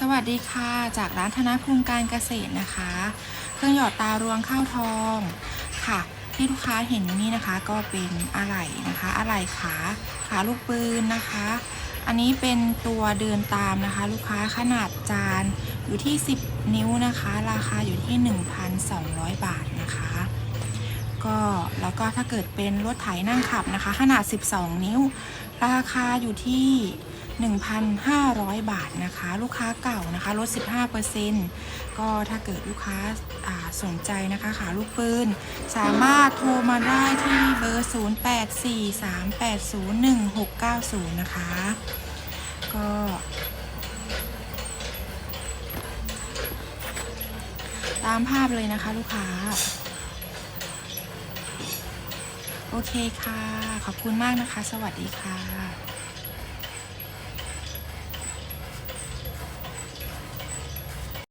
สวัสดีค่ะ จากร้านธนภูมิการเกษตรนะคะ เครื่องหยอดตารวงข้าวทองค่ะ ที่ลูกค้าเห็นอยู่นี่นะคะ ก็เป็นอะไหล่นะคะอะไหล่ขาขาลูกปืนนะคะ อันนี้เป็นตัวเดินตามนะคะ ลูกค้าขนาดจานอยู่ที่ 10 นิ้วนะคะ ราคาอยู่ที่ 1,200 บาทนะคะ ก็แล้วก็ถ้าเกิดเป็นรถไถนั่งขับนะคะ ขนาด 12 นิ้ว ราคาอยู่ที่ 1,500 บาทนะคะ ลูกค้าเก่านะคะลด 15%ก็ถ้าเกิดลูกค้าาสนใจนะคะขาลูกปืน สามารถโทรมาได้ที่เบอร์ 0843801690 นะคะ ก็ตามภาพเลยนะคะลูกค้า โอเคค่ะ ขอบคุณมากนะคะ สวัสดีค่ะ